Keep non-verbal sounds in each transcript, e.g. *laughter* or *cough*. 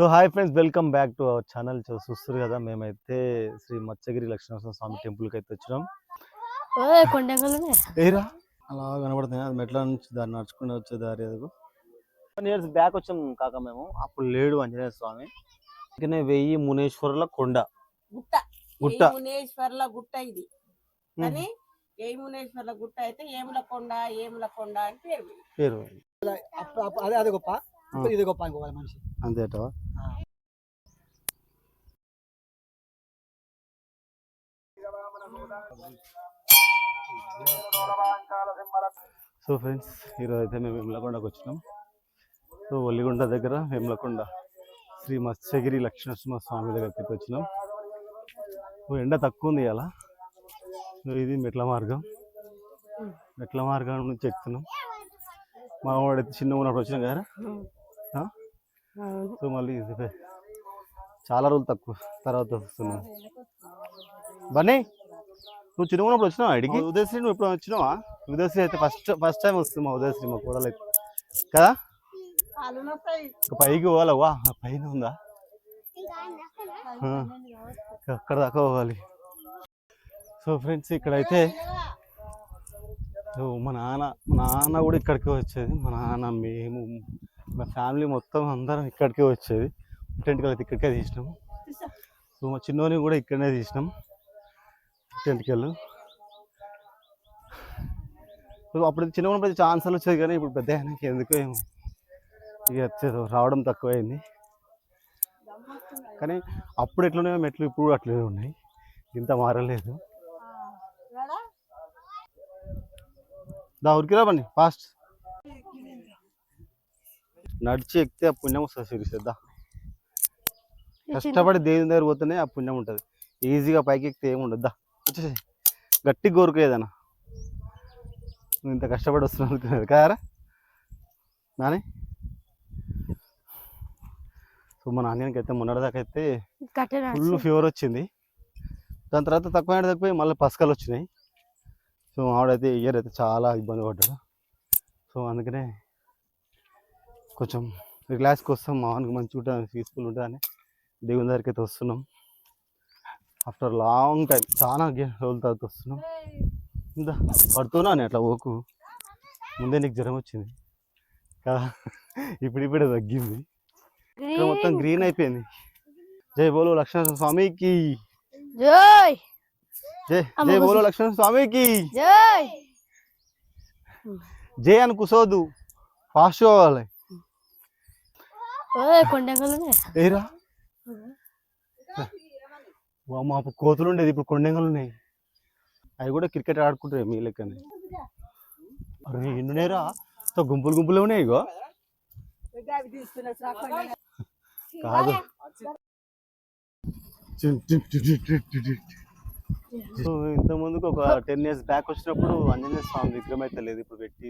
So hi friends welcome back to our channel చూస్తారు కదా మేమైతే శ్రీ మత్స్యగిరి లక్ష్మీనరసింహ స్వామి టెంపుల్కి అయితే వచ్చినాం. ఏరా? అలా కనబడుతుంది అది మెట్ల నుంచి దాన్ని నడుచుకుంటూ వచ్చే దారి అది. వన్ ఇయర్స్ బ్యాక్ వచ్చాం కాక మేము. అప్పుడు లేడు ఆంజనేయ స్వామి. అందుకనే వెయ్యి మునేశ్వరుల కొండ. గుట్ట. గుట్ట. ఏ మునేశ్వర్ల గుట్ట ఇది. కానీ ఏ మునేశ్వర్ల గుట్ట అయితే ఏముల కొండ ఏముల కొండ అని పేరు. పేరు అదే అదే గొప్ప. ఇది గొప్ప అనుకోవాలి మనిషి. అంతేట సో ఫ్రెండ్స్ ఈరోజు అయితే మేము వెమ్లకొండకు వచ్చినాం. సో ఒల్లిగొండ దగ్గర వెమ్లకొండ శ్రీ మత్స్యగిరి లక్ష్మీనరసింహ స్వామి దగ్గరికి అయితే వచ్చినాం. సో ఎండ తక్కువ ఉంది ఇలా ఇది మెట్ల మార్గం. మెట్ల మార్గం నుంచి ఎక్కుతున్నాం. మా వాడైతే చిన్న ఉన్నప్పుడు వచ్చినాం కదా? సో మళ్ళీ ఇది చాలా రోజులు తక్కువ. తర్వాత వస్తున్నాం. బన్నీ నువ్వు చిన్న ఉన్నప్పుడు వచ్చినావా ఇడికి? ఉదయశ్రీ నువ్వు ఎప్పుడు వచ్చినావా? ఉదయశ్రీ అయితే ఫస్ట్ ఫస్ట్ టైం వస్తుంది మా ఉదయశ్రీ మా కూడలు అయితే. కదా? ఇక పైకి పోవాలా? వా ఆ పైన ఉందా? అక్కడ దాకా పోవాలి. సో ఫ్రెండ్స్ ఇక్కడైతే సో మా నాన్న మా నాన్న కూడా ఇక్కడికే వచ్చేది. మా నాన్న మేము మా ఫ్యామిలీ మొత్తం అందరం ఇక్కడికే వచ్చేది. టెంట్కి అయితే ఇక్కడికే తీసినాం. సో మా చిన్నోని కూడా ఇక్కడనే తీసినాం. టెంట్కెళ్ళు సో అప్పుడు చిన్న ఉన్నప్పుడు ఛాన్సులు వచ్చేది కానీ ఇప్పుడు పెద్ద ఆయనకి ఎందుకో ఏమో. ఇక వచ్చేది రావడం తక్కువైంది. కానీ అప్పుడు ఎట్లున్నాయో మెట్లు ఇప్పుడు అట్లనే ఉన్నాయి. ఇంత మారలేదు. దా ఉరికిరా బండి ఫాస్ట్. నడిచి ఎక్కితే ఆ పుణ్యం వస్తుంది సిరిసేద్దా కష్టపడి దేవుని దగ్గర పోతేనే ఆ పుణ్యం ఉంటుంది. ఈజీగా పైకి ఎక్కితే ఏమి ఉండదు. దా వచ్చేసి. గట్టి కోరుకు ఏదైనా. నువ్వు ఇంత కష్టపడి వస్తున్నావు కదరా నాని. సో మా నాన్నకి అయితే మొన్నటిదాకా అయితే ఫుల్ ఫీవర్ వచ్చింది. దాని తర్వాత తక్కువ తక్కువ మళ్ళీ పసకలు వచ్చినాయి. సో ఆవిడైతే ఇయర్ అయితే చాలా ఇబ్బంది పడ్డాడు. సో అందుకనే కొంచెం రిలాక్స్ కోసం మామూలుగా మంచిగా ఉంటుంది పీస్ఫుల్ ఉంటుందని దేవుని దగ్గరికి అయితే వస్తున్నాం. ఆఫ్టర్ లాంగ్ టైం చాలా గే- రోజుల తర్వాత వస్తున్నాం. ఇందా పడుతున్నా నేను అట్లా ఓకు ముందే నీకు జ్వరం వచ్చింది. కదా? ఇప్పుడు ఇప్పుడే తగ్గింది. ఇక్కడ మొత్తం గ్రీన్ అయిపోయింది. జై బోలో లక్ష్మణ స్వామికి. జై జై. బోలో లక్ష్మణ స్వామికి. జై జై అని కూసోదు. ఫాస్ట్ కొండంగలు ఏరా? మా కోతులు ఉండేది ఇప్పుడు కొండెంగలు ఉన్నాయి అవి కూడా క్రికెట్ ఆడుకుంటారు మీ లెక్కనే. అరే తో గుంపులు గుంపులు ఉన్నాయి ఇగో. కాదు. సో ఇంత ముందుకు ఒక టెన్ ఇయర్స్ బ్యాక్ వచ్చినప్పుడు ఆంజనేయ స్వామి విగ్రహం అయితే లేదు ఇప్పుడు పెట్టి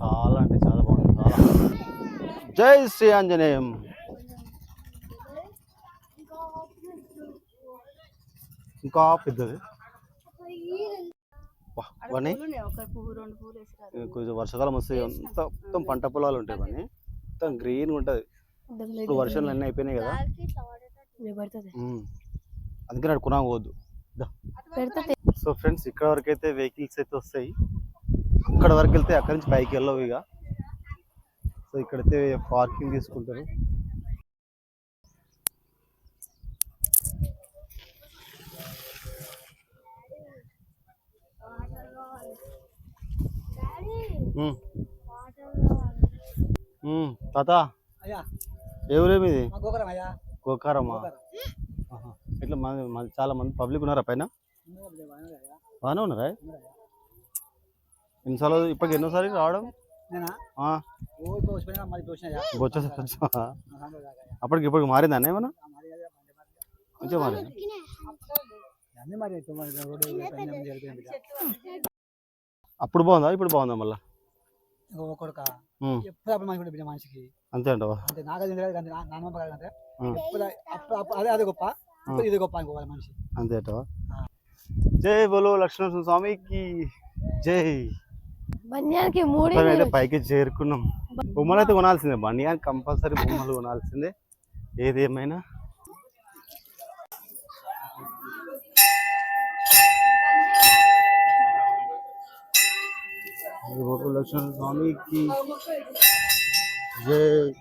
చాలా అంటే చాలా బాగుంది చాలా జై శ్రీ ఆంజనేయం. ఇంకా పెద్దది. వా, వని? కొంచెం వర్షాకాలం వస్తే అంతా మొత్తం పంట పొలాలు ఉంటాయి వని? మొత్తం గ్రీన్ ఉంటుంది. ఇప్పుడు వర్షాలు అన్నీ అయిపోయినాయి కదా. అందుకని అక్కడ కొనాలి పోవద్దు. సో ఫ్రెండ్స్ ఇక్కడ వరకు అయితే వెహికల్స్ అయితే వస్తాయి. అక్కడ వరకు వెళ్తే అక్కడి నుంచి పైకి వెళ్ళవు ఇక. సో ఇక్కడైతే పార్కింగ్ తీసుకుంటారు. తాత అయ్యా. ఎవరేమి ఇది మా గోకరం అయ్యా. గోకారమ్మా గోకరం. ఆహా. ఇట్లా మంది మంది- చాలా మంది పబ్లిక్ ఉన్నారా పైన? బాగానే ఉన్నారా? ఎన్నిసార్లు ఇప్పటికి ఎన్నోసారి రావడం? ఇప్పుడు ఇప్పుడు. అప్పటికి ఇప్పటికి మారిందా ఏమన్నా? కొంచెం మారింది? ఇప్పుడు. అప్పుడు బాగుందా? ఇప్పుడు బాగుందా మళ్ళా? ఉమ్, ఎప్పుడు అప్పుడు బిడ్డ మనిషికి? అంతే అంటవా? అంటే నాగది తెలియదు కానీ నా- నాన్నమ్మ అప్పుడు అదే అదే గొప్ప. ఇప్పుడు ఇది గొప్ప అనుకోవాలి మనిషి. అంతే అంటవా? జై బోలో లక్ష్మణ స్వామికి జై. బన్యానికి మూడు పైకి చేరుకున్నాం. బొమ్మలు అయితే కొనాల్సిందే. బండియానికి కంపల్సరీ బొమ్మలు కొనాల్సిందే. ఏది ఏమైనా? లక్ష్మణ స్వామికి. జై.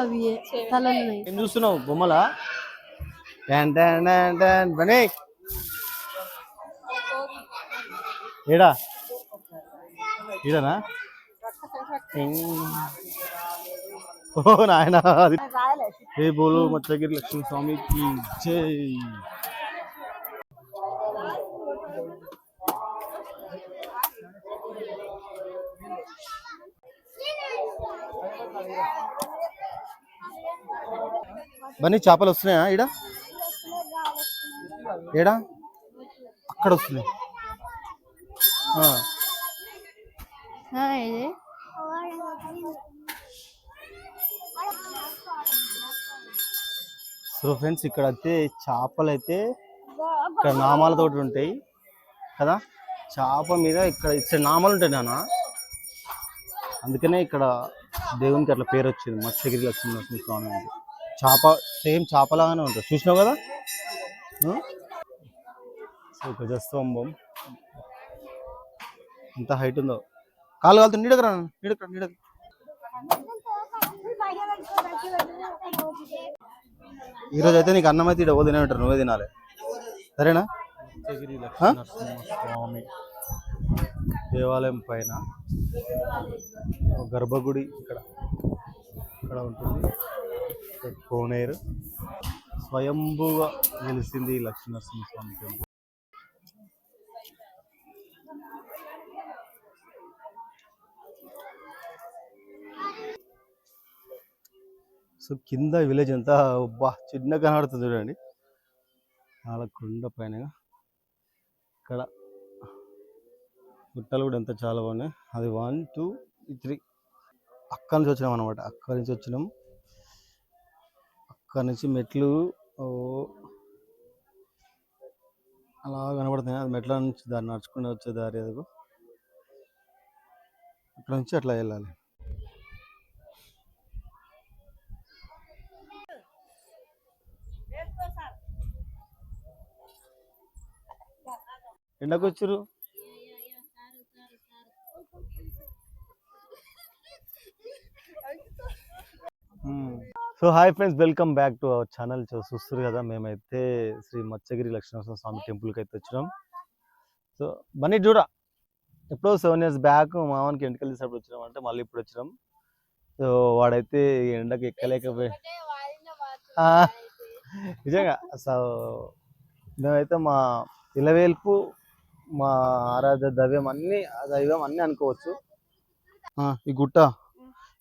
అవి తలలు. ఉన్నాయి ఏం చూస్తున్నావు? బొమ్మలా? డాన్ డాన్ డాన్ డాన్. బనీ. ఏడా? ఈడనా? ఓ నాయన అది. ఏ బోలు మచ్చగిరి లక్ష్మీ స్వామికి జై. బన్నీ చేపలు వస్తున్నాయా? ఈడ? ఏడా అక్కడ వస్తున్నాయి. సో ఫ్రెండ్స్ ఇక్కడ అయితే చేపలు అయితే ఇక్కడ నామాలతో ఉంటాయి. కదా? చేప మీద ఇక్కడ ఇక్కడ నామాలు ఉంటాయి నాన్న. అందుకనే ఇక్కడ దేవునికి అట్లా పేరు వచ్చింది. మత్స్యగిరి లక్ష్మీ నరసింహ స్వామి అని. చేప సేమ్ చేపలాగానే ఉంటుంది. చూసినావు కదా? సో గజస్తంభం ఎంత హైట్ ఉందో. కాలు కాలుతుంది నీడకరా నీడకరా నీడక ఈరోజు అయితే నీకు అన్నం అయితే ఇవ్వ తినే ఉంటారు నువ్వే తినాలి. సరేనా? స్వామి దేవాలయం పైన గర్భగుడి ఇక్కడ ఇక్కడ ఉంటుంది. కోనేరు. స్వయంభూగా నిలిచింది ఈ లక్ష్మీనరసింహ స్వామి టెంపుల్. సో కింద విలేజ్ అంతా బా చిన్న కనబడుతుంది చూడండి. చాలా కొండ పైన ఇక్కడ గుట్టలు కూడా ఎంత చాలా బాగున్నాయి. అది వన్ టూ త్రీ. అక్కడి నుంచి వచ్చినాం అనమాట అక్కడి నుంచి వచ్చినాం. అక్కడి నుంచి మెట్లు అలా కనబడుతున్నాయి. అది మెట్ల నుంచి దాన్ని నడుచుకుంటూ వచ్చే దారి అదిగో. అక్కడ నుంచి అట్లా వెళ్ళాలి. ఎండకు so hi friends. Welcome back to our channel. చూస్తారు కదా మేమైతే శ్రీ మత్స్యగిరి లక్ష్మీనరసింహ స్వామి టెంపుల్కి అయితే వచ్చినాం. సో బన్నీ చూడ ఎప్పుడో సెవెన్ ఇయర్స్ బ్యాక్ మామకి ఎంటకలు తీసినప్పుడు వచ్చినాం అంటే మళ్ళీ ఇప్పుడు వచ్చినాం. సో వాడైతే ఎండకి ఎక్కలేకపోయి నిజంగా. సో మేమైతే మా ఇలవేల్పు మా ఆరాధ్య దైవం అన్ని ఆ దైవం అన్ని అనుకోవచ్చు. ఈ గుట్ట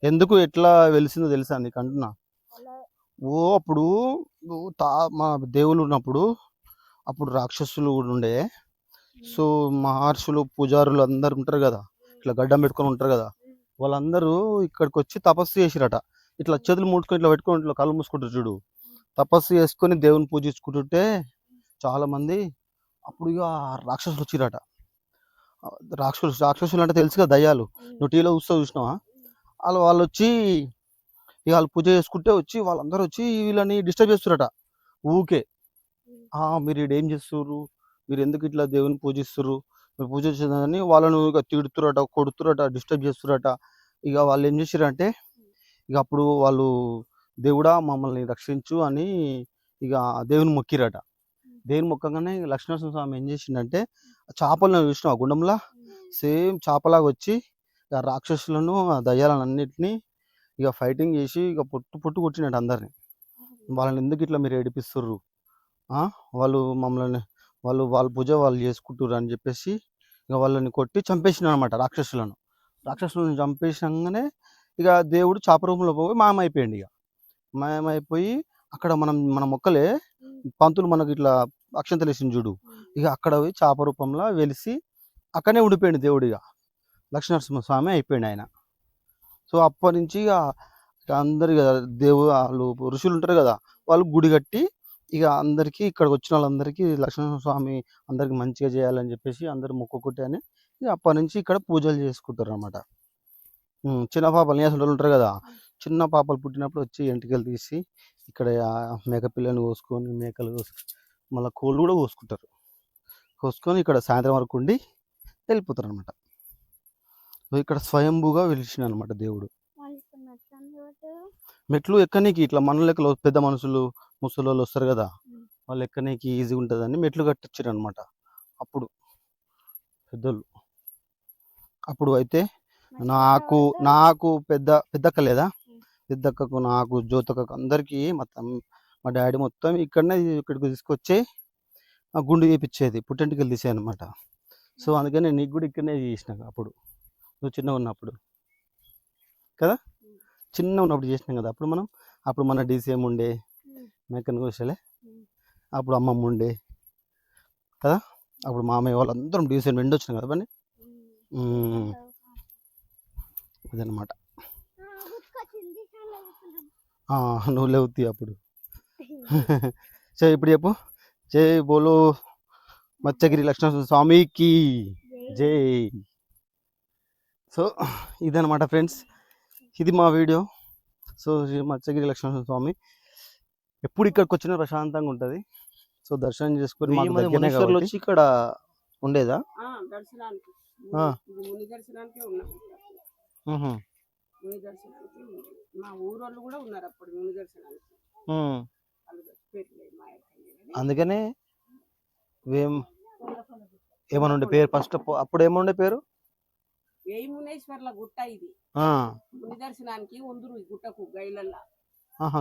ఎందుకు ఎట్లా వెలిసిందో తెలుసా నీకు అంటున్నా? ఓ అప్పుడు తా మా దేవుళ్ళు ఉన్నప్పుడు అప్పుడు రాక్షసులు కూడా ఉండే. సో మహర్షులు పూజారులు అందరు ఉంటారు కదా. ఇట్లా గడ్డం పెట్టుకొని ఉంటారు కదా. వాళ్ళందరూ ఇక్కడికి వచ్చి తపస్సు చేసిరట. ఇట్లా చేతులు ముట్టుకొని ఇట్లా పెట్టుకొని ఇట్లా కళ్ళు మూసుకుంటారు చూడు. తపస్సు చేసుకొని దేవుని పూజించుకుంటుంటే చాలా మంది అప్పుడు ఇక రాక్షసులు వచ్చిరట. రాక్షసులు రాక్షసులు అంటే తెలుసు కదా దయ్యాలు. నువ్వు టీవీలో చూస్తావు చూసినావా? వాళ్ళు వాళ్ళు వచ్చి ఇక వాళ్ళు పూజ చేసుకుంటే వచ్చి వాళ్ళందరూ వచ్చి వీళ్ళని డిస్టర్బ్ చేస్తురట ఊకే ఆ మీరు ఏం చేస్తుర్రు? మీరు ఎందుకు ఇట్లా దేవుని పూజిస్తుర్రు? మీరు పూజ చేసేదని వాళ్ళను ఇక తిడుతురట కొడుతురట డిస్టర్బ్ చేస్తురట ఇక వాళ్ళు ఏం చేసిరంటే ఇక అప్పుడు వాళ్ళు దేవుడా మమ్మల్ని రక్షించు అని ఇక దేవుని మొక్కిరట దేవుని మొక్కగానే లక్ష్మీనరసింహ స్వామి ఏం చేసిండంటే చేపలను చూసిన గుండంలా? సేమ్ చేపలాగా వచ్చి ఇక రాక్షసులను ఆ దయ్యాలను అన్నిటినీ ఇక ఫైటింగ్ చేసి ఇక పొట్టు పొట్టు కొట్టినట్టు అందరిని. వాళ్ళని ఎందుకు ఇట్లా మీరు ఏడిపిస్తుర్రు? వాళ్ళు మమ్మల్ని వాళ్ళు వాళ్ళ పూజ వాళ్ళు చేసుకుంటుర్రు అని చెప్పేసి ఇక వాళ్ళని కొట్టి చంపేసిన అనమాట రాక్షసులను. రాక్షసులను చంపేసినాగానే ఇక దేవుడు చాప రూపంలో పోయి మాయమైపోయింది ఇక. మాయమైపోయి అక్కడ మనం మన మొక్కలే పంతులు మనకి ఇట్లా అక్షంతలు వేసింది చూడు. ఇక అక్కడ పోయి చాప రూపంలో వెలిసి అక్కడనే ఉండిపోయింది దేవుడు ఇక. లక్ష్మీనరసింహ స్వామి అయిపోయింది ఆయన. సో అప్పటి నుంచి ఇక ఇక అందరు ఇక దేవు వాళ్ళు ఋషులు ఉంటారు కదా వాళ్ళు గుడి కట్టి ఇక అందరికీ ఇక్కడికి వచ్చిన వాళ్ళందరికీ లక్ష్మణ స్వామి అందరికి మంచిగా చేయాలని చెప్పేసి అందరు మొక్కుకుంటే అని ఇక అప్పటి నుంచి ఇక్కడ పూజలు చేసుకుంటారు అనమాట చిన్న పాపలు నేసలు ఉంటారు కదా చిన్న పాపలు పుట్టినప్పుడు వచ్చి ఎంటికలు తీసి ఇక్కడ మేకపిల్లని మేక పిల్లని కోసుకొని మేకలు కోసుకొని మళ్ళీ కోళ్ళు కూడా కోసుకుంటారు. కోసుకొని ఇక్కడ సాయంత్రం వరకు ఉండి వెళ్ళిపోతారు అనమాట ఇక్కడ స్వయంభూగా వెలిసిన అనమాట దేవుడు మెట్లు ఎక్కనీకి ఇట్లా మన లెక్కలో పెద్ద మనుషులు ముసలి వాళ్ళు వస్తారు కదా వాళ్ళు ఎక్కనీకి ఈజీగా ఉంటుందని మెట్లు కట్టించారు అనమాట అప్పుడు పెద్దోళ్ళు. అప్పుడు అయితే నాకు నాకు పెద్ద పెద్దక్క లేదా? పెద్దక్కకు నాకు జ్యోతక్కకు అందరికీ మొత్తం మా డాడీ మొత్తం ఇక్కడనే ఇక్కడికి తీసుకొచ్చి ఆ గుండు చేపించేది పుట్టెంటికలు తీసాయి అనమాట సో అందుకని నీకు కూడా ఇక్కడనే చేసిన అప్పుడు. నువ్వు చిన్నగా ఉన్నప్పుడు. కదా? చిన్న ఉన్నప్పుడు చేసినాం కదా. అప్పుడు మనం అప్పుడు మన డీసీఎం ఉండే మెక్కన్ కోసలే అప్పుడు అమ్మమ్మ ఉండే. కదా? అప్పుడు మామయ్య వాళ్ళందరం డీసీఎం రెండు వచ్చినాం కదా పని అదనమాట. నువ్వు లేవుతీ అప్పుడు. *laughs* సో ఇప్పుడు చెప్పు. జై బోలో మత్స్యగిరి లక్ష్మణ స్వామికి. జై. సో ఇదనమాట ఫ్రెండ్స్. ఇది మా వీడియో. సో శ్రీ మత్స్యగిరి లక్ష్మణ స్వామి ఎప్పుడు ఇక్కడికి వచ్చినా ప్రశాంతంగా ఉంటుంది. సో దర్శనం చేసుకొని వచ్చి ఇక్కడ ఉండేదా? ఆ, దర్శనానికి. ఆ. ఇది ముని దర్శనానికి ఉన్నాం. మ్హూ. ముని దర్శనానికి ఉన్నాం. మా ఊరోళ్ళు కూడా ఉన్నారు అప్పుడు ముని దర్శనానికి మ్. వాళ్ళు పెట్టలేదు మా యొక్క అందుకనే ఏం ఏమని ఉండే పేరు? ఫస్ట్ అప్పుడు ఏముండే పేరు? ఏ మునేశ్వర్ల గుట్ట ఇది? ముని దర్శనానికి ఉందురు ఈ గుట్టకు గైలల్లా.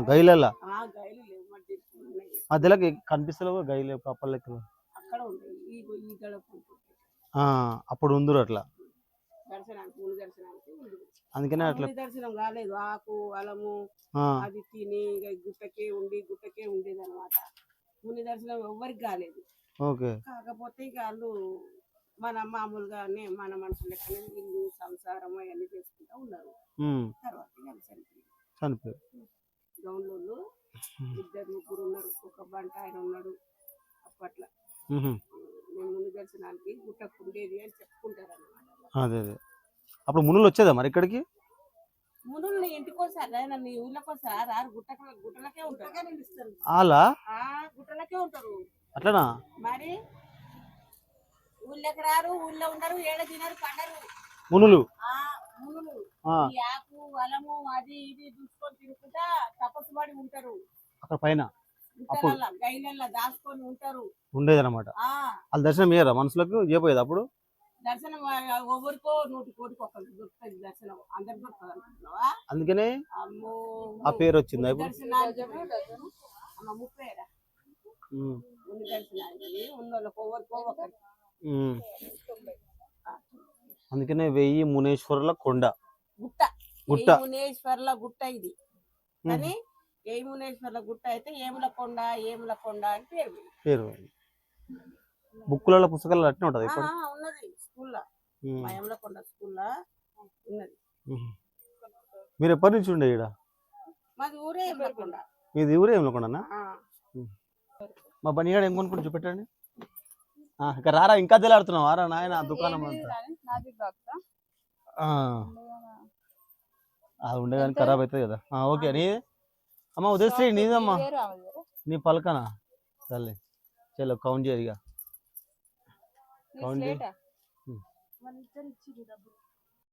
గైలల్లా. ఆ గైలు లేవు మరి చెట్లు ఉన్నాయి మధ్యలోకి కనిపిస్తలేవు గైలే కప్పల లెక్కలు అక్కడ ఉంటాయి ఈ ఈ గడప అప్పుడు ఉందరు అట్లా. దర్శనానికి ముని దర్శనానికి ఉందురు. అందుకనే అట్లా ముని దర్శనం కాలేదు ఆకు అలము ఆ, అది తిని ఇక గుట్టకే ఉండి గుట్టకే ఉండేది అనమాట ముని దర్శనం ఎవ్వరికి కాలేదు. ఓకే. కాకపోతే ఇక వాళ్ళు మన మామూలుగానే మన మనుషులు లెక్కనే ఇల్లు సంసారం అవన్నీ చేసుకుంటూ ఉన్నారు. తర్వాత ఇక చనిపోయారు గౌన్లోళ్ళు ఇద్దరు ముగ్గురు ఉన్నారు. ఒక బంట ఆయన ఉన్నాడు అప్పట్లో. మేము ముని దర్శనానికి గుట్టకు ఉండేది అని చెప్పుకుంటారు అనమాట అదే అదే. అప్పుడు మునులు వచ్చేదా మరి ఇక్కడికి? మునులు నీ ఇంటికి వస్తారా. నీ ఊళ్ళకి వస్తారా. రారు. గుట్టక గుట్టలకే ఉంటారు. అలా ఆ గుట్టలకే ఉంటారు. అట్లనా? మరి ఊళ్ళకి రారు ఊళ్ళో ఉండరు ఏడ తినరు పండరు. మునులు. ఆ మునులు. ఆకు అలము అది ఇది చూసుకొని తినుకుంటా తపస్సు పడి ఉంటారు. అక్కడ పైన. గుట్టలల్ల గైలల్లా దాచుకొని ఉంటారు. ఉండేదన్నమాట. ఆ. వాళ్ళ దర్శనం ఇయ్యరా మనుషులకు ఇవ్వపోయేది అప్పుడు? దర్శనం ఎవరికో నూటి కోటికి ఒకరికి దొరుకుతుంది దర్శనం. అందరికి దొరుకుతుంది అందుకనే అమ్మో. ఆ పేరు వచ్చిందా ముందు దర్శనానికి? ఉన్నోళ్ళకి ఎవరికో ఒకరికి. అందుకనే వెయ్యి మునేశ్వరుల కొండ. గుట్ట. గుట్ట. మునేశ్వర్ల గుట్ట ఇది. కానీ ఏ మునేశ్వర్ల గుట్ట అయితే ఏముల కొండ ఏముల కొండ అని పేరు పేరు బుక్కులలో పుస్తకాలు అట్నే ఉంటది ఉన్నది స్కూల్లో. ఉమ్, మా యమలకొండ స్కూల్లో ఉన్నది. మీరు ఎప్పటి నుంచి ఉండే ఇక్కడ మాది ఊరే యమలకొండ మీది ఊరే ఏమనుకున్నానా ఆ, మా బనిగాడు ఏం కొనుక్కుంటు చూపెట్టండి. ఇక రారా ఇంకా తెలాడుతున్నావు ఆరా నాయన దుకాణం అది ఉండే కానీ ఖరాబ్ అవుతుంది కదా. ఓకే నీ అమ్మ ఉదయశ్రీ నీదమ్మా. నీ పలకనా? సర్లే చలో కౌంట్ చేయరు ఇక. కౌంట్ చేయి.